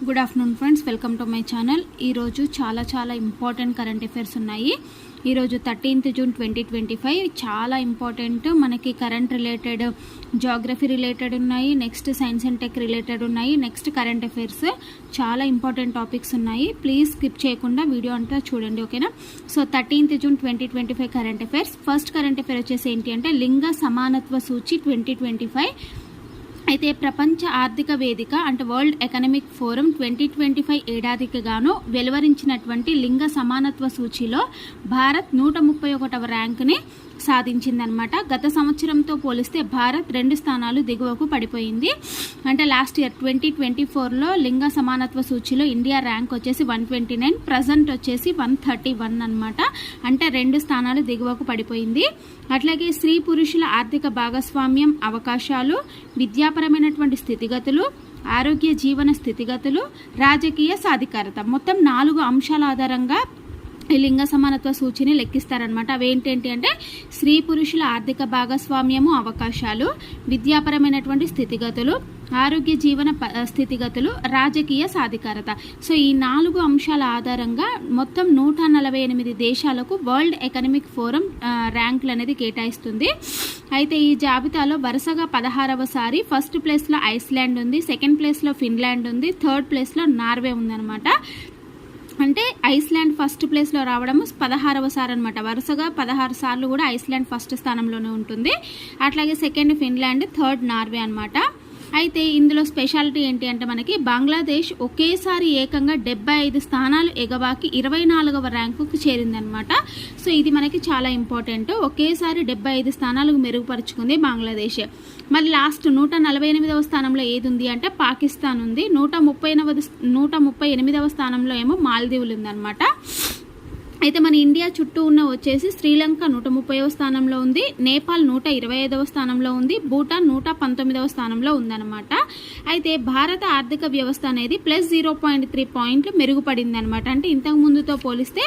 Good afternoon friends welcome to my channel ఈరోజు చాలా చాలా ఇంపార్టెంట్ కరెంట్ అఫైర్స్ ఉన్నాయి. ఈరోజు thirteenth June twenty twenty five చాలా ఇంపార్టెంట్ మనకి కరెంట్ రిలేటెడ్ జాగ్రఫీ రిలేటెడ్ ఉన్నాయి. Next science and tech related ఉన్నాయి. నెక్స్ట్ కరెంట్ అఫైర్స్ చాలా ఇంపార్టెంట్ టాపిక్స్ ఉన్నాయి. ప్లీజ్ స్కిప్ చేయకుండా వీడియో అంతా చూడండి ఓకేనా so thirteenth June twenty twenty five current affairs first current affair వచ్చేసి ఏంటి అంటే లింగ సమానత్వ సూచి ట్వంటీ ట్వంటీ ఫైవ్ అయితే ప్రపంచ ఆర్థిక వేదిక అంటే world economic forum twenty twenty five ఏడాదికి గాను వెలువరించినటువంటి లింగ సమానత్వ సూచీలో భారత్ నూట ముప్పై ఒకటవ ర్యాంక్ని సాధించిందనమాట. గత సంవత్సరంతో పోలిస్తే భారత్ రెండు స్థానాలు దిగువకు పడిపోయింది. అంటే లాస్ట్ ఇయర్ ట్వంటీ ట్వంటీ ఫోర్లో లింగ సమానత్వ సూచిలో ఇండియా ర్యాంక్ వచ్చేసి వన్ ట్వంటీ నైన్ ప్రజెంట్ వచ్చేసి వన్ థర్టీ వన్ అనమాట అంటే రెండు స్థానాలు దిగువకు పడిపోయింది. అట్లాగే స్త్రీ పురుషుల ఆర్థిక భాగస్వామ్యం అవకాశాలు విద్యాపరమైనటువంటి స్థితిగతులు ఆరోగ్య జీవన స్థితిగతులు రాజకీయ సాధికారత. మొత్తం నాలుగు అంశాల ఆధారంగా ఈ లింగ సమానత్వ సూచిని లెక్కిస్తారనమాట అవి అంటే స్త్రీ పురుషుల ఆర్థిక భాగస్వామ్యము అవకాశాలు విద్యాపరమైనటువంటి స్థితిగతులు ఆరోగ్య జీవన ప- స్థితిగతులు రాజకీయ సాధికారత. సో ఈ నాలుగు అంశాల ఆధారంగా మొత్తం నూట నలభై ఎనిమిది దేశాలకు వరల్డ్ ఎకనమిక్ ఫోరం ర్యాంకులు అనేది కేటాయిస్తుంది. అయితే ఈ జాబితాలో వరుసగా పదహారవసారి ఫస్ట్ ప్లేస్లో ఐస్లాండ్ ఉంది సెకండ్ ప్లేస్లో ఫిన్లాండ్ ఉంది థర్డ్ ప్లేస్లో నార్వే ఉందన్నమాట. అంటే ఐస్లాండ్ ఫస్ట్ ప్లేస్లో రావడం పదహారవ సార్ అనమాట వరుసగా పదహారు సార్లు కూడా ఐస్లాండ్ ఫస్ట్ స్థానంలోనే ఉంటుంది. అట్లాగే సెకండ్ ఫిన్లాండ్ థర్డ్ నార్వే అనమాట అయితే ఇందులో స్పెషాలిటీ ఏంటి అంటే మనకి బంగ్లాదేశ్ ఒకేసారి ఏకంగా డెబ్బై ఐదు స్థానాలు ఎగవాకి ఇరవై నాలుగవ ర్యాంకుకు చేరిందనమాట సో ఇది మనకి చాలా ఇంపార్టెంట్. ఒకేసారి డెబ్బై ఐదు స్థానాలకు మెరుగుపరుచుకుంది బంగ్లాదేశ్. మరి లాస్ట్ నూట నలభై ఎనిమిదవ స్థానంలో ఏది ఉంది అంటే పాకిస్తాన్ ఉంది. నూట ముప్పై ఎనిమిది నూట ముప్పై ఎనిమిదవ స్థానంలో ఏమో మాల్దీవులు ఉందన్నమాట. అయితే మన ఇండియా చుట్టూ ఉన్న వచ్చేసి శ్రీలంక నూట ముప్పైవ స్థానంలో ఉంది నేపాల్ నూట ఇరవై ఐదవ స్థానంలో ఉంది భూటాన్ నూట పంతొమ్మిదవ స్థానంలో ఉందన్నమాట. అయితే భారత ఆర్థిక వ్యవస్థ అనేది ప్లస్ జీరో పాయింట్ త్రీ పాయింట్లు మెరుగుపడింది అనమాట అంటే ఇంతకు ముందుతో పోలిస్తే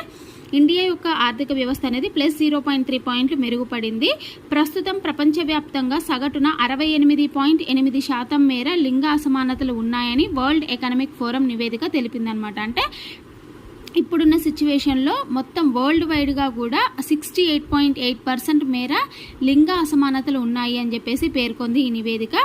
ఇండియా యొక్క ఆర్థిక వ్యవస్థ అనేది ప్లస్ జీరో పాయింట్ త్రీ పాయింట్లు మెరుగుపడింది. ప్రస్తుతం ప్రపంచవ్యాప్తంగా సగటున అరవై ఎనిమిది పాయింట్ ఎనిమిది శాతం మేర లింగ అసమానతలు ఉన్నాయని వరల్డ్ ఎకనామిక్ ఫోరం నివేదిక తెలిపిందనమాట అంటే ఇప్పుడున్న సిచ్యువేషన్లో మొత్తం వరల్డ్ వైడ్గా కూడా sixty eight point eight percent మేర లింగ అసమానతలు ఉన్నాయి అని చెప్పేసి పేర్కొంది ఈ నివేదిక.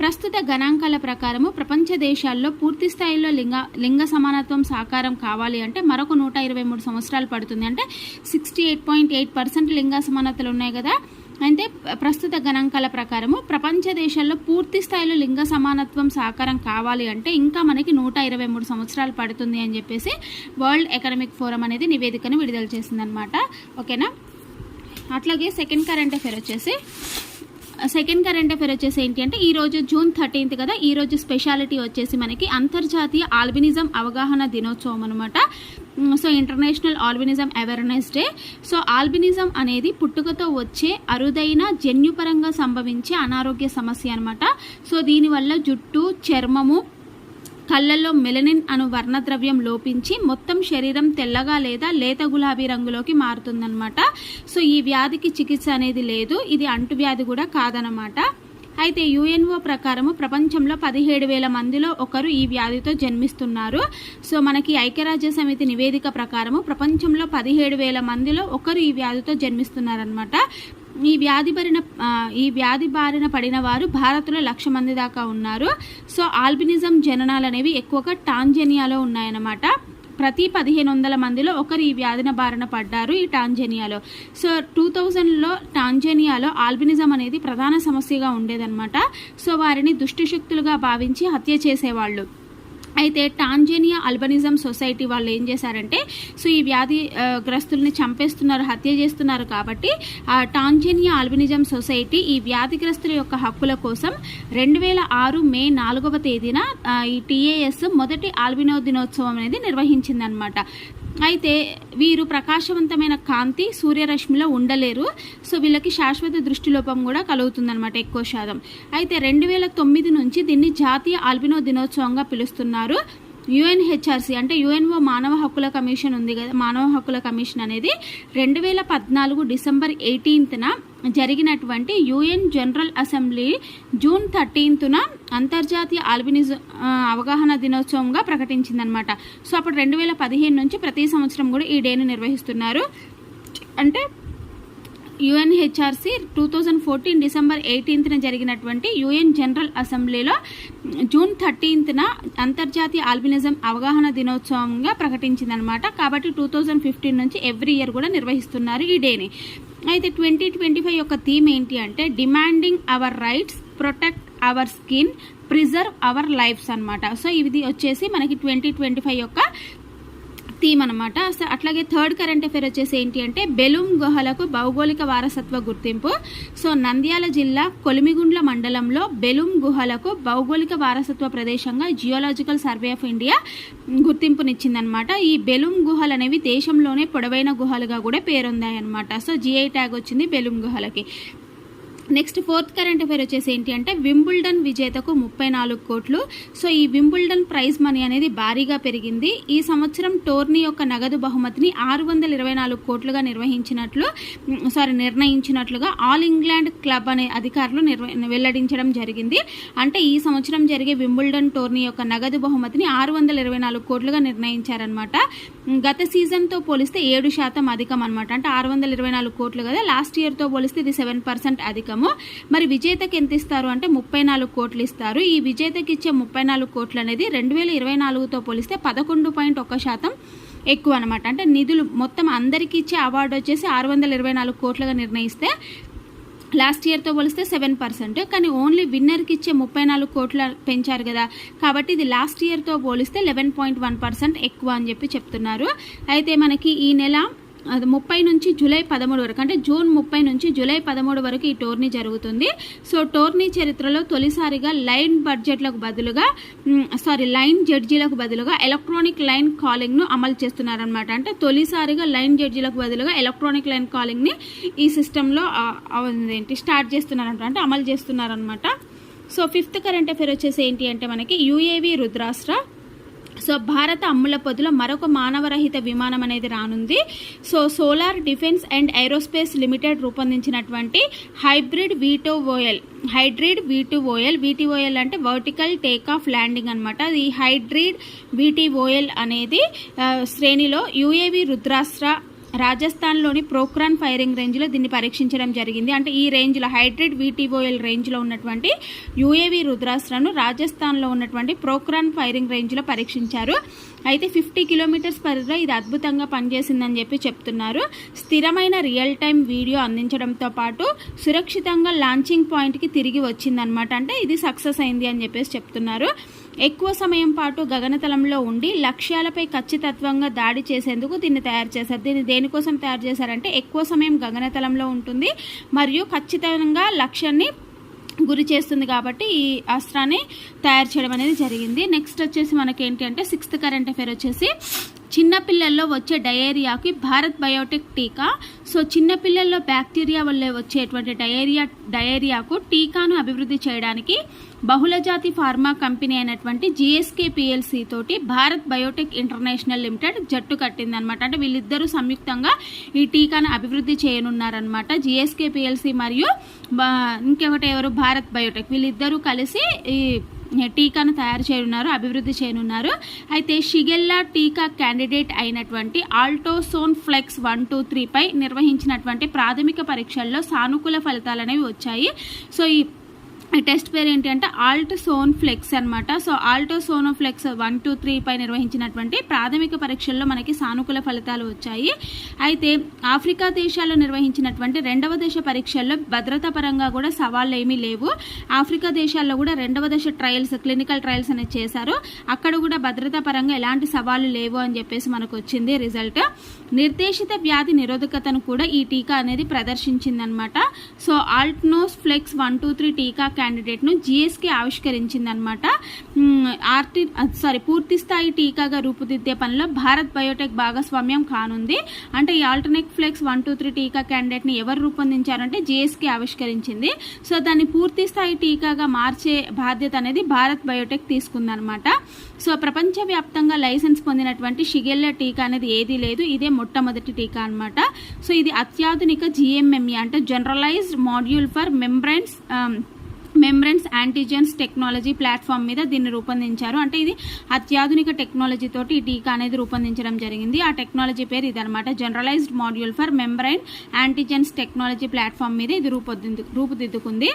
ప్రస్తుత గణాంకాల ప్రకారము ప్రపంచ దేశాల్లో పూర్తి స్థాయిలో లింగ లింగ సమానత్వం సాకారం కావాలి అంటే మరొక నూట ఇరవై మూడు సంవత్సరాలు పడుతుంది. అంటే sixty eight point eight percent లింగ సమానతలు ఉన్నాయి కదా. అంటే ప్రస్తుత గణాంకాల ప్రకారము ప్రపంచ దేశాల్లో పూర్తి స్థాయిలో లింగ సమానత్వం సాకారం కావాలి అంటే ఇంకా మనకి నూట ఇరవై మూడు సంవత్సరాలు పడుతుంది అని చెప్పేసి వరల్డ్ ఎకనామిక్ ఫోరం అనేది నివేదికను విడుదల చేసిందనమాట ఓకేనా? అట్లాగే సెకండ్ కరెంట్ అఫేర్ వచ్చేసి సెకండ్ కరెంట్ అఫేర్ వచ్చేసి ఏంటి అంటే ఈ రోజు జూన్ థర్టీన్త్ కదా ఈ రోజు స్పెషాలిటీ వచ్చేసి మనకి అంతర్జాతీయ ఆల్బినిజం అవగాహన దినోత్సవం అనమాట so international albinism awareness day so albinism అనేది పుట్టుకతో వచ్చే అరుదైన జన్యుపరంగా సంభవించే అనారోగ్య సమస్య అనమాట సో దీనివల్ల జుట్టు చర్మము కళ్ళల్లో మెలనిన్ అను వర్ణద్రవ్యం లోపించి మొత్తం శరీరం తెల్లగా లేదా లేత గులాబీ రంగులోకి మారుతుందన్నమాట. సో ఈ వ్యాధికి చికిత్స అనేది లేదు. ఇది అంటువ్యాధి కూడా కాదనమాట అయితే యుఎన్ఓ ప్రకారము ప్రపంచంలో పదిహేడు వేల మందిలో ఒకరు ఈ వ్యాధితో జన్మిస్తున్నారు. సో మనకి ఐక్యరాజ్య సమితి నివేదిక ప్రకారము ప్రపంచంలో పదిహేడు వేల మందిలో ఒకరు ఈ వ్యాధితో జన్మిస్తున్నారనమాట ఈ వ్యాధి బారిన ఈ వ్యాధి బారిన పడిన వారు భారత్లో లక్ష మంది దాకా ఉన్నారు. సో ఆల్బినిజం జననాలు అనేవి ఎక్కువగా టాంజనియాలో ఉన్నాయన్నమాట. ప్రతి పదిహేను వందల మందిలో ఒకరు ఈ వ్యాధిన బారిన పడ్డారు ఈ టాంజనియాలో. సో టూ థౌజండ్లో టాంజనియాలో ఆల్బినిజం అనేది ప్రధాన సమస్యగా ఉండేదన్నమాట. సో వారిని దుష్టశక్తులుగా భావించి హత్య చేసేవాళ్ళు. అయితే టాంజేనియా అల్బనిజం సొసైటీ వాళ్ళు ఏం చేశారంటే సో ఈ వ్యాధి గ్రస్తుల్ని చంపేస్తున్నారు హత్య చేస్తున్నారు కాబట్టి టాంజేనియా అల్బనిజం సొసైటీ ఈ వ్యాధిగ్రస్తుల యొక్క హక్కుల కోసం రెండు వేల ఆరు మే నాలుగవ తేదీన ఈ టీఏఎస్ మొదటి ఆల్బినో దినోత్సవం అనేది నిర్వహించిందనమాట అయితే వీరు ప్రకాశవంతమైన కాంతి సూర్యరశ్మిలో ఉండలేరు. సో వీళ్ళకి శాశ్వత దృష్టిలోపం కూడా కలుగుతుందన్నమాట ఎక్కువ శాతం. అయితే రెండు వేల తొమ్మిది నుంచి దీన్ని జాతీయ ఆల్బినో దినోత్సవంగా పిలుస్తున్నారు. యుఎన్హెచ్ఆర్సీ అంటే యుఎన్ఓ మానవ హక్కుల కమిషన్ ఉంది కదా మానవ హక్కుల కమిషన్ అనేది రెండు వేల పద్నాలుగు డిసెంబర్ ఎయిటీన్త్న జరిగినటువంటి యుఎన్ జనరల్ అసెంబ్లీ జూన్ థర్టీన్త్న అంతర్జాతీయ ఆల్బినిజం అవగాహన దినోత్సవంగా ప్రకటించిందనమాట సో అప్పుడు రెండు వేల పదిహేను నుంచి ప్రతి సంవత్సరం కూడా ఈ డేను నిర్వహిస్తున్నారు. అంటే UNHRC two thousand fourteen December ఎయిటీన్త్న జరిగినటువంటి యుఎన్ జనరల్ అసెంబ్లీలో జూన్ థర్టీన్త్న అంతర్జాతీయ ఆల్బినిజం అవగాహన దినోత్సవంగా ప్రకటించిందనమాట కాబట్టి టూ థౌజండ్ ఫిఫ్టీన్ నుంచి ఎవ్రీ ఇయర్ కూడా నిర్వహిస్తున్నారు ఈ డేని. అయితే ట్వంటీ ట్వంటీ ఫైవ్ యొక్క థీమ్ ఏంటి అంటే demanding our rights protect our skin preserve our lives అన్నమాట. సో ఇది వచ్చేసి మనకి ట్వంటీ ట్వంటీ ఫైవ్ యొక్క థీమ్ అనమాట అట్లాగే థర్డ్ కరెంట్ అఫేర్ వచ్చేసి ఏంటి అంటే బెలూమ్ గుహలకు భౌగోళిక వారసత్వ గుర్తింపు. సో నంద్యాల జిల్లా కొలిమిగుండ్ల మండలంలో బెలూమ్ గుహలకు భౌగోళిక వారసత్వ ప్రదేశంగా జియోలాజికల్ సర్వే ఆఫ్ ఇండియా గుర్తింపునిచ్చిందనమాట ఈ బెలూమ్ గుహలు అనేవి దేశంలోనే పొడవైన గుహలుగా కూడా పేరొందాయన్నమాట. సో జిఐ ట్యాగ్ వచ్చింది బెలూమ్ గుహలకి. నెక్స్ట్ ఫోర్త్ కరెంట్ అఫైర్ వచ్చేసి ఏంటి అంటే వింబుల్డన్ విజేతకు ముప్పై నాలుగు కోట్లు. సో ఈ వింబుల్డన్ ప్రైజ్ మనీ అనేది భారీగా పెరిగింది. ఈ సంవత్సరం టోర్నీ యొక్క నగదు బహుమతిని ఆరు వందల ఇరవై నాలుగు కోట్లుగా నిర్వహించినట్లు సారీ నిర్ణయించినట్లుగా ఆల్ ఇంగ్లాండ్ క్లబ్ అనే అధికారులు వెల్లడించడం జరిగింది. అంటే ఈ సంవత్సరం జరిగే వింబుల్డన్ టోర్నీ యొక్క నగదు బహుమతిని ఆరు వందల ఇరవై నాలుగు కోట్లుగా నిర్ణయించారనమాట గత సీజన్తో పోలిస్తే ఏడు శాతం అధికం అనమాట అంటే ఆరు వందల ఇరవై నాలుగు కోట్లు కదా. లాస్ట్ ఇయర్తో పోలిస్తే ఇది సెవెన్ పర్సెంట్ అధికము. మరి విజేతకి ఎంత ఇస్తారు అంటే ముప్పై నాలుగు కోట్లు ఇస్తారు. ఈ విజేతకి ఇచ్చే ముప్పై నాలుగు కోట్లు అనేది రెండు వేల ఇరవై నాలుగుతో పోలిస్తే పదకొండు పాయింట్ ఒక శాతం ఎక్కువ అనమాట అంటే నిధులు మొత్తం అందరికీ ఇచ్చే అవార్డు వచ్చేసి ఆరు వందల ఇరవై నాలుగు కోట్లుగా నిర్ణయిస్తే లాస్ట్ ఇయర్తో పోలిస్తే సెవెన్ పర్సెంట్. కానీ ఓన్లీ విన్నర్కి ఇచ్చే ముప్పై నాలుగు కోట్ల పెంచారు కదా. కాబట్టి ఇది లాస్ట్ ఇయర్తో పోలిస్తే లెవెన్ పాయింట్ వన్ పర్సెంట్ ఎక్కువ అని చెప్పి చెప్తున్నారు. అయితే మనకి ఈ నెల ముప్పై నుంచి జూలై పదమూడు వరకు అంటే జూన్ ముప్పై నుంచి జూలై పదమూడు వరకు ఈ టోర్నీ జరుగుతుంది. సో టోర్నీ చరిత్రలో తొలిసారిగా లైన్ బడ్జెట్లకు బదులుగా సారీ లైన్ జడ్జీలకు బదులుగా ఎలక్ట్రానిక్ లైన్ కాలింగ్ను అమలు చేస్తున్నారనమాట అంటే తొలిసారిగా లైన్ జడ్జీలకు బదులుగా ఎలక్ట్రానిక్ లైన్ కాలింగ్ని ఈ సిస్టంలో ఏంటి స్టార్ట్ చేస్తున్నారంట అంటే అమలు చేస్తున్నారనమాట సో ఫిఫ్త్ కరెంట్ అఫేర్ వచ్చేసి ఏంటి అంటే మనకి యుఏవి రుద్రాస్ట్ర సో భారత అమ్ముల పొదిలో మరొక మానవరహిత విమానం అనేది రానుంది. So solar defence and aerospace limited రూపొందించినటువంటి hybrid VTOL hybrid VTOL VTOL అంటే వర్టికల్ టేక్ ఆఫ్ ల్యాండింగ్ అనమాట ఈ హైడ్రిడ్ వీటీఓఎల్ అనేది శ్రేణిలో యుఏవి రుద్రాస్త్ర రాజస్థాన్లోని ప్రోక్రాన్ ఫైరింగ్ రేంజ్లో దీన్ని పరీక్షించడం జరిగింది. అంటే ఈ రేంజ్లో హైడ్రిడ్ వీటీఓఎల్ రేంజ్లో ఉన్నటువంటి యుఏవి రుద్రాస్త్రను రాజస్థాన్లో ఉన్నటువంటి ప్రోక్రాన్ ఫైరింగ్ రేంజ్లో పరీక్షించారు. అయితే ఫిఫ్టీ కిలోమీటర్స్ పరిధిలో ఇది అద్భుతంగా పనిచేసిందని చెప్పి చెప్తున్నారు. స్థిరమైన రియల్ టైం వీడియో అందించడంతో పాటు సురక్షితంగా లాంచింగ్ పాయింట్కి తిరిగి వచ్చిందనమాట అంటే ఇది సక్సెస్ అయింది అని చెప్పేసి చెప్తున్నారు. ఎక్కువ సమయం పాటు గగనతలంలో ఉండి లక్ష్యాలపై ఖచ్చితత్వంగా దాడి చేసేందుకు దీన్ని తయారు చేశారు. దీన్ని దేనికోసం తయారు చేశారంటే ఎక్కువ సమయం గగనతలంలో ఉంటుంది మరియు ఖచ్చితంగా లక్ష్యాన్ని గురి చేస్తుంది కాబట్టి ఈ అస్త్రాన్ని తయారు చేయడం అనేది జరిగింది. నెక్స్ట్ వచ్చేసి మనకి ఏంటి అంటే సిక్స్త్ కరెంట్ అఫేర్ వచ్చేసి చిన్నపిల్లల్లో వచ్చే డయేరియాకి భారత్ బయోటెక్ టీకా. సో చిన్నపిల్లల్లో బ్యాక్టీరియా వల్ల వచ్చేటువంటి డయేరియా డయేరియాకు టీకాను అభివృద్ధి చేయడానికి బహుళజాతి ఫార్మా కంపెనీ అయినటువంటి జిఎస్కే పిఎల్సి తోటి భారత్ బయోటెక్ ఇంటర్నేషనల్ లిమిటెడ్ జట్టు కట్టిందనమాట అంటే వీళ్ళిద్దరూ సంయుక్తంగా ఈ టీకాను అభివృద్ధి చేయనున్నారనమాట జిఎస్కే పిఎల్సి మరియు ఇంకొకటి ఎవరు? భారత్ బయోటెక్. వీళ్ళిద్దరూ కలిసి ఈ టీకాను తయారు చేయనున్నారు అభివృద్ధి చేయనున్నారు. అయితే షిగెల్లా టీకా క్యాండిడేట్ అయినటువంటి ఆల్టోసోన్ ఫ్లెక్స్ వన్ టూ త్రీపై నిర్వహించినటువంటి ప్రాథమిక పరీక్షల్లో సానుకూల ఫలితాలు అనేవి వచ్చాయి. సో ఈ టెస్ట్ పేరు ఏంటి అంటే ఆల్ట్ సోన్ ఫ్లెక్స్ అనమాట so altSonflex one two three పై నిర్వహించినటువంటి ప్రాథమిక పరీక్షల్లో మనకి సానుకూల ఫలితాలు వచ్చాయి. అయితే ఆఫ్రికా దేశాల్లో నిర్వహించినటువంటి రెండవ దశ పరీక్షల్లో భద్రతా పరంగా కూడా సవాళ్ళు ఏమీ లేవు. ఆఫ్రికా దేశాల్లో కూడా రెండవ దశ ట్రయల్స్ క్లినికల్ ట్రయల్స్ అనేది చేశారు. అక్కడ కూడా భద్రతా పరంగా ఎలాంటి సవాళ్ళు లేవు అని చెప్పేసి మనకు వచ్చింది రిజల్ట్. నిర్దేశిత వ్యాధి నిరోధకతను కూడా ఈ టీకా అనేది ప్రదర్శించిందనమాట so altSonflex one two three టీకా క్యాండిడేట్ను జిఎస్కే ఆవిష్కరించిందనమాట ఆర్టి సారీ పూర్తి స్థాయి టీకాగా రూపుదిద్దే పనిలో భారత్ బయోటెక్ భాగస్వామ్యం కానుంది. అంటే ఈ altSonflex one two three టీకా క్యాండిడేట్ని ఎవరు రూపొందించారంటే జిఎస్కే ఆవిష్కరించింది. సో దాన్ని పూర్తి స్థాయి టీకాగా మార్చే బాధ్యత అనేది భారత్ బయోటెక్ తీసుకుందనమాట సో ప్రపంచవ్యాప్తంగా లైసెన్స్ పొందినటువంటి షిగెల్ల టీకా అనేది ఏదీ లేదు. ఇదే మొట్టమొదటి టీకా అనమాట సో ఇది అత్యాధునిక జిఎంఎంఈ అంటే generalised module for membranes membranes antigens technology platform మీద దీన్ని రూపొందించారు. అంటే ఇది అత్యాధునిక టెక్నాలజీ తోటి ఈ టీకా అనేది రూపొందించడం జరిగింది. ఆ టెక్నాలజీ పేరు ఇదనమాట generalised module for membrane antigens technology platform మీద ఇది రూపొంది రూపుదిద్దుకుంది.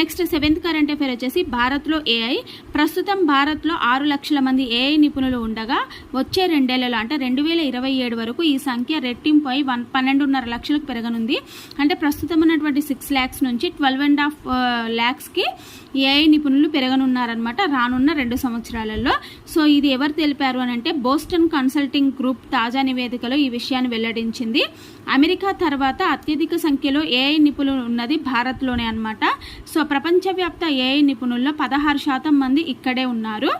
నెక్స్ట్ సెవెంత్ కరెంట్ అఫేర్ వచ్చేసి భారత్లో ఏఐ ప్రస్తుతం భారత్లో ఆరు లక్షల మంది ఏఐ నిపుణులు ఉండగా వచ్చే రెండేళ్ళలో అంటే రెండు వేల ఇరవై ఏడు వరకు ఈ సంఖ్య రెట్టింపు అయి వన్ పన్నెండున్నర లక్షలకు పెరగనుంది. అంటే ప్రస్తుతం ఉన్నటువంటి సిక్స్ ల్యాక్స్ నుంచి ట్వెల్వ్ అండ్ హాఫ్ ల్యాక్స్కి ఏఐ నిపుణులు పెరగనున్నారనమాట రానున్న రెండు సంవత్సరాలలో. సో ఇది ఎవరు తెలిపారు అని అంటే బోస్టన్ కన్సల్టింగ్ గ్రూప్ తాజా నివేదికలో ఈ విషయాన్ని వెల్లడించింది. అమెరికా తర్వాత అత్యధిక సంఖ్యలో ఏఐ నిపుణులు ఉన్నది భారత్లోనే అనమాట సో ప్రపంచవ్యాప్త ఏఐ నిపుణుల్లో పదహారు శాతం మంది ఇక్కడే ఉన్నారు.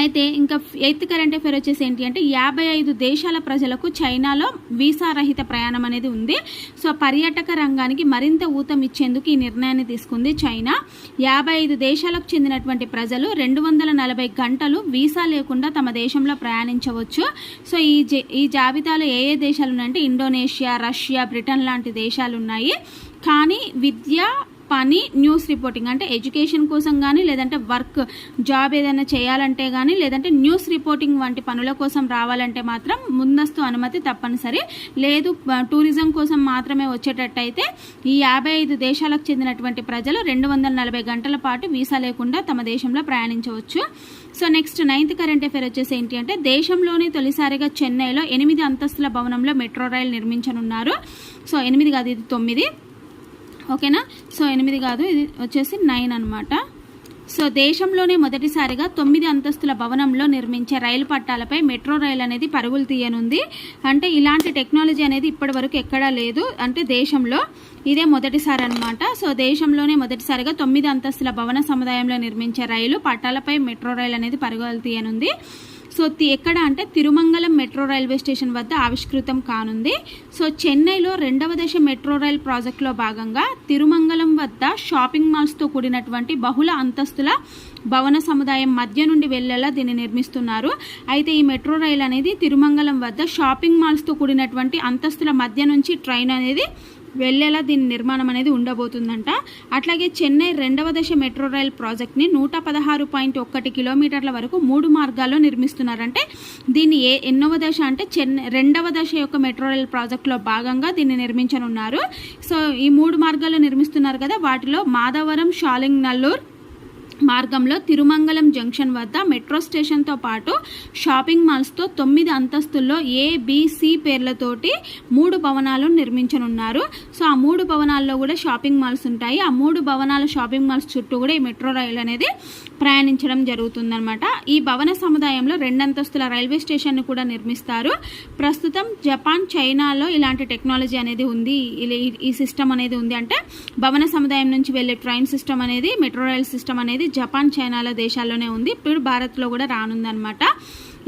అయితే ఇంకా ఎయిత్ కరెంట్ అఫేర్ వచ్చేసి ఏంటి అంటే యాభై ఐదు దేశాల ప్రజలకు చైనాలో వీసా రహిత ప్రయాణం అనేది ఉంది. సో పర్యాటక రంగానికి మరింత ఊతం ఇచ్చేందుకు ఈ నిర్ణయాన్ని తీసుకుంది చైనా. యాభై ఐదు దేశాలకు చెందినటువంటి ప్రజలు రెండు వందల నలభై గంటలు వీసా లేకుండా తమ దేశంలో ప్రయాణించవచ్చు. సో ఈ ఈ జాబితాలో ఏ ఏ దేశాలు ఉన్నాయంటే ఇండోనేషియా రష్యా బ్రిటన్ లాంటి దేశాలు ఉన్నాయి. కానీ విద్య పని న్యూస్ రిపోర్టింగ్. అంటే ఎడ్యుకేషన్ కోసం కానీ లేదంటే వర్క్ జాబ్ ఏదైనా చేయాలంటే కానీ లేదంటే న్యూస్ రిపోర్టింగ్ వంటి పనుల కోసం రావాలంటే మాత్రం ముందస్తు అనుమతి తప్పనిసరి. లేదు టూరిజం కోసం మాత్రమే వచ్చేటట్టయితే ఈ యాభై ఐదు దేశాలకు చెందినటువంటి ప్రజలు రెండు వందల నలభై గంటల పాటు వీసా లేకుండా తమ దేశంలో ప్రయాణించవచ్చు. So next ninth current affair వచ్చేసి ఏంటి అంటే దేశంలోనే తొలిసారిగా చెన్నైలో ఎనిమిది అంతస్తుల భవనంలో మెట్రో రైలు నిర్మించనున్నారు. సో ఎనిమిది కాదు ఇది తొమ్మిది. ఓకేనా? సో ఎనిమిది కాదు ఇది వచ్చేసి నైన్ అనమాట సో దేశంలోనే మొదటిసారిగా తొమ్మిది అంతస్తుల భవనంలో నిర్మించే రైలు పట్టాలపై మెట్రో రైలు అనేది పరుగులు తీయనుంది. అంటే ఇలాంటి టెక్నాలజీ అనేది ఇప్పటి వరకు ఎక్కడా లేదు. అంటే దేశంలో ఇదే మొదటిసారి అనమాట సో దేశంలోనే మొదటిసారిగా తొమ్మిది అంతస్తుల భవన సముదాయంలో నిర్మించే రైలు పట్టాలపై మెట్రో రైలు అనేది పరుగులు తీయనుంది. సో ఎక్కడ అంటే తిరుమంగళం మెట్రో రైల్వే స్టేషన్ వద్ద ఆవిష్కృతం కానుంది. సో చెన్నైలో రెండవ దశ మెట్రో రైల్ ప్రాజెక్టులో భాగంగా తిరుమంగళం వద్ద షాపింగ్ మాల్స్తో కూడినటువంటి బహుళ అంతస్తుల భవన సముదాయం మధ్య నుండి వెళ్ళేలా దీన్ని నిర్మిస్తున్నారు. అయితే ఈ మెట్రో రైల్ అనేది తిరుమంగళం వద్ద షాపింగ్ మాల్స్తో కూడినటువంటి అంతస్తుల మధ్య నుంచి ట్రైన్ అనేది వెళ్ళేలా దీని నిర్మాణం అనేది ఉండబోతుందంట. అట్లాగే చెన్నై రెండవ దశ మెట్రో రైల్ ప్రాజెక్ట్ని నూట పదహారు పాయింట్ ఒక్కటి కిలోమీటర్ల వరకు మూడు మార్గాల్లో నిర్మిస్తున్నారంటే దీన్ని ఏ ఎన్నవ దశ అంటే చెన్నై రెండవ దశ యొక్క మెట్రో రైల్ ప్రాజెక్టులో భాగంగా దీన్ని నిర్మించనున్నారు. సో ఈ మూడు మార్గాల్లో నిర్మిస్తున్నారు కదా వాటిలో మాధవరం షాలింగ్ నల్లూర్ మార్గంలో తిరుమంగళం జంక్షన్ వద్ద మెట్రో స్టేషన్తో పాటు షాపింగ్ మాల్స్తో తొమ్మిది అంతస్తుల్లో ఏబిసి పేర్లతోటి మూడు భవనాలు నిర్మించనున్నారు. సో ఆ మూడు భవనాల్లో కూడా షాపింగ్ మాల్స్ ఉంటాయి. ఆ మూడు భవనాల షాపింగ్ మాల్స్ చుట్టూ కూడా ఈ మెట్రో రైలు అనేది ప్రయాణించడం జరుగుతుందన్నమాట. ఈ భవన సముదాయంలో రెండంతస్తుల రైల్వే స్టేషన్ను కూడా నిర్మిస్తారు. ప్రస్తుతం జపాన్ చైనాలో ఇలాంటి టెక్నాలజీ అనేది ఉంది. ఈ సిస్టమ్ అనేది ఉంది. అంటే భవన సముదాయం నుంచి వెళ్ళే ట్రైన్ సిస్టమ్ అనేది మెట్రో రైల్ సిస్టమ్ అనేది జపాన్ చైనాల దేశాల్లోనే ఉంది. ఇప్పుడు భారత్లో కూడా రానుందనమాట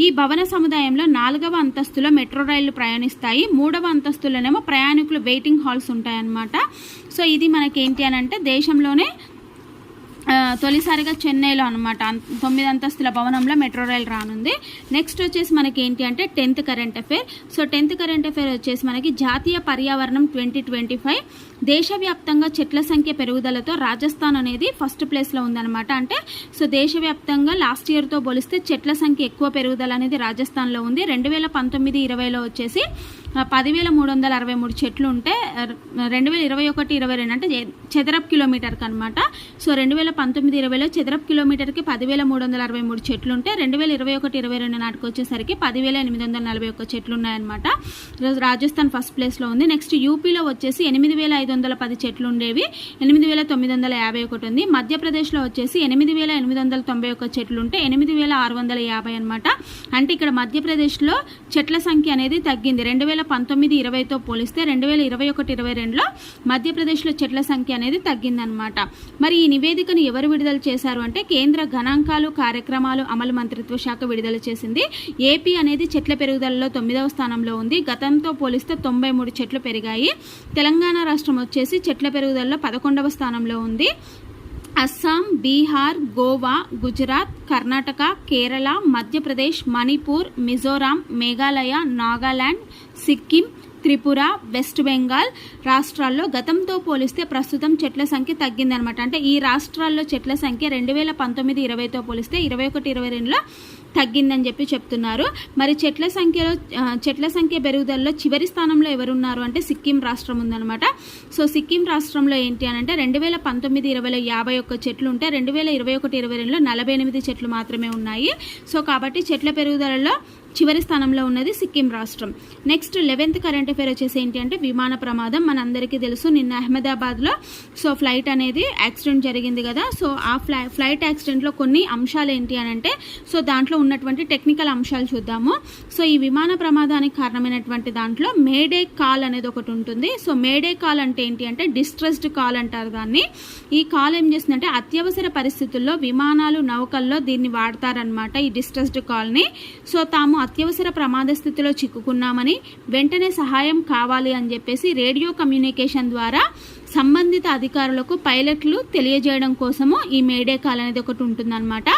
ఈ భవన సముదాయంలో నాలుగవ అంతస్తులో మెట్రో రైళ్ళు ప్రయాణిస్తాయి. మూడవ అంతస్తులోనేమో ప్రయాణికులు వెయిటింగ్ హాల్స్ ఉంటాయన్నమాట. సో ఇది మనకి ఏంటి అని అంటే దేశంలోనే తొలిసారిగా చెన్నైలో అనమాట తొమ్మిది అంతస్తుల భవనంలో మెట్రో రైల్ రానుంది. నెక్స్ట్ వచ్చేసి మనకి ఏంటి అంటే tenth current affair. So tenth current affair వచ్చేసి మనకి జాతీయ పర్యావరణం ట్వంటీ ట్వంటీ ఫైవ్. దేశవ్యాప్తంగా చెట్ల సంఖ్య పెరుగుదలతో రాజస్థాన్ అనేది ఫస్ట్ ప్లేస్లో ఉందన్నమాట. అంటే సో దేశవ్యాప్తంగా లాస్ట్ ఇయర్తో పోలిస్తే చెట్ల సంఖ్య ఎక్కువ పెరుగుదల అనేది రాజస్థాన్లో ఉంది. రెండు వేల పంతొమ్మిది ఇరవైలో వచ్చేసి పదివేల మూడు వందల అరవై మూడు చెట్లు ఉంటే రెండు వేల ఇరవై ఒకటి ఇరవై రెండు అంటే చదరపు కిలోమీటర్కి అనమాట సో రెండు వేల పంతొమ్మిది ఇరవైలో చదరపు కిలోమీటర్కి పదివేల మూడు వందల అరవై మూడు చెట్లు ఉంటే రెండు వేల ఇరవై ఒకటి ఇరవై రెండు నాటికి వచ్చేసరికి పదివేల ఎనిమిది వందల నలభై ఒక్క చెట్లు ఉన్నాయన్నమాట రాజస్థాన్ ఫస్ట్ ప్లేస్లో ఉంది. నెక్స్ట్ యూపీలో వచ్చేసి ఎనిమిది వేల ఐదు వందల పది చెట్లు ఉండేవి ఎనిమిది వేల తొమ్మిది వందల యాభై ఒకటి ఉంది. మధ్యప్రదేశ్లో వచ్చేసి ఎనిమిది వేల ఎనిమిది వందల తొంభై ఒక్క చెట్లు ఉంటే ఎనిమిది వేల ఆరు వందల యాభై అనమాట అంటే ఇక్కడ మధ్యప్రదేశ్లో చెట్ల సంఖ్య అనేది తగ్గింది. రెండు వేల పంతొమ్మిది ఇరవైతో పోలిస్తే రెండు వేల ఇరవై ఒకటి ఇరవై రెండులో మధ్యప్రదేశ్లో చెట్ల సంఖ్య అనేది తగ్గిందనమాట మరి ఈ నివేదికను ఎవరు విడుదల చేశారు అంటే కేంద్ర గణాంకాలు కార్యక్రమాలు అమలు మంత్రిత్వ శాఖ విడుదల చేసింది. ఏపీ అనేది చెట్ల పెరుగుదలలో తొమ్మిదవ స్థానంలో ఉంది. గతంతో పోలిస్తే తొంభై మూడు చెట్లు పెరిగాయి. తెలంగాణ రాష్ట్రం వచ్చేసి చెట్ల పెరుగుదలలో పదకొండవ స్థానంలో ఉంది. అస్సాం బీహార్ గోవా గుజరాత్ కర్ణాటక కేరళ మధ్యప్రదేశ్ మణిపూర్ మిజోరాం మేఘాలయ నాగాలాండ్ సిక్కిం త్రిపుర వెస్ట్ బెంగాల్ రాష్ట్రాల్లో గతంతో పోలిస్తే ప్రస్తుతం చెట్ల సంఖ్య తగ్గిందనమాట అంటే ఈ రాష్ట్రాల్లో చెట్ల సంఖ్య రెండు వేల పంతొమ్మిది ఇరవైతో పోలిస్తే ఇరవై ఒకటి ఇరవై రెండులో తగ్గిందని చెప్పి చెప్తున్నారు. మరి చెట్ల సంఖ్యలో చెట్ల సంఖ్య పెరుగుదలలో చివరి స్థానంలో ఎవరున్నారు అంటే సిక్కిం రాష్ట్రం ఉందన్నమాట. సో సిక్కిం రాష్ట్రంలో ఏంటి అని అంటే రెండు వేల పంతొమ్మిది ఇరవైలో యాభై ఒక్క చెట్లు ఉంటే రెండు వేల ఇరవై ఒకటి ఇరవై రెండులో నలభై ఎనిమిది చెట్లు మాత్రమే ఉన్నాయి. సో కాబట్టి చెట్ల పెరుగుదలలో చివరి స్థానంలో ఉన్నది సిక్కిం రాష్ట్రం. నెక్స్ట్ లెవెన్త్ కరెంట్ అఫేర్ వచ్చేసి ఏంటి అంటే విమాన ప్రమాదం. మనందరికీ తెలుసు నిన్న అహ్మదాబాద్లో సో ఫ్లైట్ అనేది యాక్సిడెంట్ జరిగింది కదా. సో ఆ ఫ్లై ఫ్లైట్ యాక్సిడెంట్లో కొన్ని అంశాలు ఏంటి అని అంటే సో దాంట్లో ఉన్నటువంటి టెక్నికల్ అంశాలు చూద్దాము. సో ఈ విమాన ప్రమాదానికి కారణమైనటువంటి దాంట్లో మేడే కాల్ అనేది ఒకటి ఉంటుంది. సో మేడే కాల్ అంటే ఏంటి అంటే డిస్ట్రెస్డ్ కాల్ అంటారు దాన్ని. ఈ కాల్ ఏం చేస్తుందంటే అత్యవసర పరిస్థితుల్లో విమానాలు నౌకల్లో దీన్ని వాడతారనమాట ఈ డిస్ట్రెస్డ్ కాల్ని సో తాము అత్యవసర ప్రమాద స్థితిలో చిక్కుకున్నామని వెంటనే సహాయం కావాలి అని చెప్పేసి రేడియో కమ్యూనికేషన్ ద్వారా సంబంధిత అధికారులకు పైలట్లు తెలియజేయడం కోసము ఈ మేడే కాల్ అనేది ఒకటి ఉంటుందన్నమాట.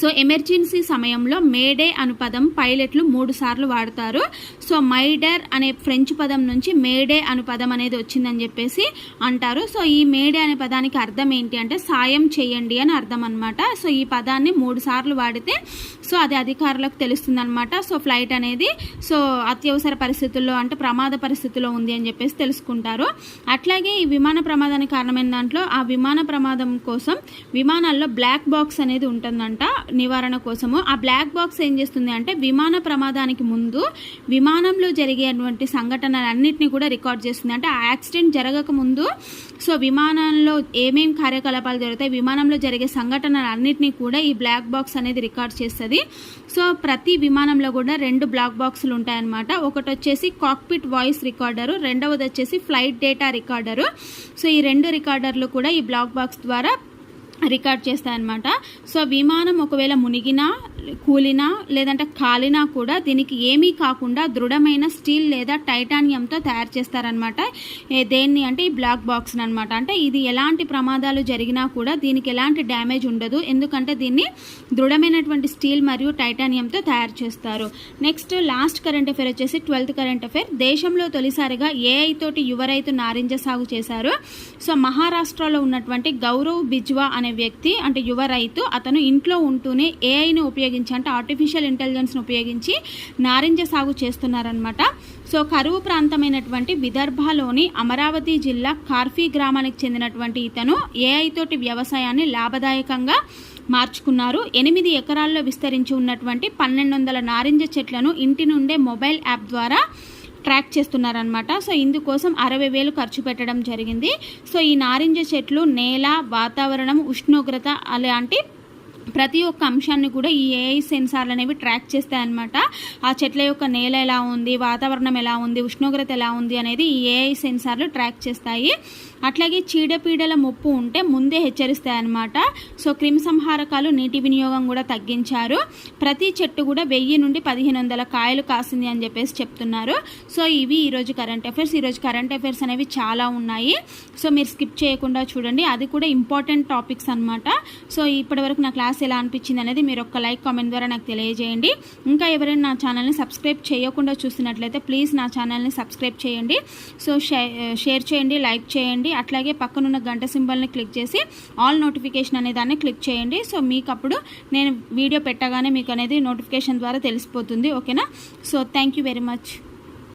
సో ఎమర్జెన్సీ సమయంలో మేడే అను పదం పైలట్లు మూడు సార్లు వాడతారు. సో మైడర్ అనే ఫ్రెంచ్ పదం నుంచి మేడే అను పదం అనేది వచ్చిందని చెప్పేసి అంటారు. సో ఈ మేడే అనే పదానికి అర్థం ఏంటి అంటే సాయం చేయండి అని అర్థం అనమాట సో ఈ పదాన్ని మూడు సార్లు వాడితే సో అది అధికారులకు తెలుస్తుంది అనమాట సో ఫ్లైట్ అనేది సో అత్యవసర పరిస్థితుల్లో అంటే ప్రమాద పరిస్థితిలో ఉంది అని చెప్పేసి తెలుసుకుంటారు. అట్లాగే ఈ విమాన ప్రమాదానికి కారణమైన దాంట్లో ఆ విమాన ప్రమాదం కోసం విమానాల్లో బ్లాక్ బాక్స్ అనేది ఉంటుందంట నివారణ కోసము. ఆ బ్లాక్ బాక్స్ ఏం చేస్తుంది అంటే విమాన ప్రమాదానికి ముందు విమానంలో జరిగేటువంటి సంఘటనలన్నింటినీ కూడా రికార్డ్ చేస్తుంది. అంటే ఆ యాక్సిడెంట్ జరగక ముందు సో విమానంలో ఏమేం కార్యకలాపాలు జరుగుతాయి విమానంలో జరిగే సంఘటనలన్నింటినీ కూడా ఈ బ్లాక్ బాక్స్ అనేది రికార్డ్ చేస్తుంది. సో ప్రతి విమానంలో కూడా రెండు బ్లాక్ బాక్సులు ఉంటాయన్నమాట. ఒకటి వచ్చేసి కాక్పిట్ వాయిస్ రికార్డరు రెండవది వచ్చేసి ఫ్లైట్ డేటా రికార్డరు. సో ఈ రెండు రికార్డర్లు కూడా ఈ బ్లాక్ బాక్స్ ద్వారా రికార్డ్ చేస్తాయన్నమాట. సో విమానం ఒకవేళ మునిగినా కూలినా లేదంటే కాలినా కూడా దీనికి ఏమీ కాకుండా దృఢమైన స్టీల్ లేదా టైటానియంతో తయారు చేస్తారనమాట దేన్ని అంటే ఈ బ్లాక్ బాక్స్ అనమాట అంటే ఇది ఎలాంటి ప్రమాదాలు జరిగినా కూడా దీనికి ఎలాంటి డ్యామేజ్ ఉండదు. ఎందుకంటే దీన్ని దృఢమైనటువంటి స్టీల్ మరియు టైటానియంతో తయారు చేస్తారు. నెక్స్ట్ లాస్ట్ కరెంట్ అఫేర్ వచ్చేసి ట్వెల్త్ కరెంట్ అఫేర్. దేశంలో తొలిసారిగా ఏఐ తోటి యువ రైతు నారింజ సాగు చేశారు? సో మహారాష్ట్రలో ఉన్నటువంటి గౌరవ్ బిజ్వా అనే వ్యక్తి అంటే యువ రైతు అతను ఇంట్లో ఉంటూనే ఏఐని ఉపయోగించి అంటే ఆర్టిఫిషియల్ ఇంటెలిజెన్స్ను ఉపయోగించి నారింజ సాగు చేస్తున్నారనమాట సో కరువు ప్రాంతమైనటువంటి విదర్భలోని అమరావతి జిల్లా కార్ఫీ గ్రామానికి చెందినటువంటి ఇతను ఏఐ తోటి వ్యవసాయాన్ని లాభదాయకంగా మార్చుకున్నారు. ఎనిమిది ఎకరాల్లో విస్తరించి ఉన్నటువంటి పన్నెండు వందల నారింజ చెట్లను ఇంటి నుండే మొబైల్ యాప్ ద్వారా ట్రాక్ చేస్తున్నారనమాట సో ఇందుకోసం అరవై వేలు ఖర్చు పెట్టడం జరిగింది. సో ఈ నారింజ చెట్లు నేల వాతావరణం ఉష్ణోగ్రత అలాంటి ప్రతి ఒక్క అంశాన్ని కూడా ఈ ఏఐ సెన్సార్లు అనేవి ట్రాక్ చేస్తాయన్నమాట. ఆ చెట్ల యొక్క నేల ఎలా ఉంది వాతావరణం ఎలా ఉంది ఉష్ణోగ్రత ఎలా ఉంది అనేది ఈ ఏఐ సెన్సార్లు ట్రాక్ చేస్తాయి. అట్లాగే చీడపీడల ముప్పు ఉంటే ముందే హెచ్చరిస్తాయి అన్నమాట సో క్రిమి సంహారకాలు నీటి వినియోగం కూడా తగ్గించారు. ప్రతి చెట్టు కూడా వెయ్యి నుండి పదిహేను వందల కాయలు కాసింది అని చెప్పేసి చెప్తున్నారు. సో ఇవి ఈరోజు కరెంట్ అఫైర్స్. ఈరోజు కరెంట్ అఫైర్స్ అనేవి చాలా ఉన్నాయి. సో మీరు స్కిప్ చేయకుండా చూడండి. అది కూడా ఇంపార్టెంట్ టాపిక్స్ అనమాట సో ఇప్పటివరకు నా క్లాస్ ఎలా అనిపించింది అనేది మీరు ఒక లైక్ కామెంట్ ద్వారా నాకు తెలియజేయండి. ఇంకా ఎవరైనా నా ఛానల్ని సబ్స్క్రైబ్ చేయకుండా చూస్తున్నట్లయితే ప్లీజ్ నా ఛానల్ని సబ్స్క్రైబ్ చేయండి. సో షేర్ చేయండి లైక్ చేయండి. అట్లాగే పక్కనున్న గంట సింబల్ని క్లిక్ చేసి ఆల్ నోటిఫికేషన్ అనే దాన్ని క్లిక్ చేయండి. సో మీకు అప్పుడు నేను వీడియో పెట్టగానే మీకు అనేది నోటిఫికేషన్ ద్వారా తెలిసిపోతుంది. ఓకేనా so thank you very much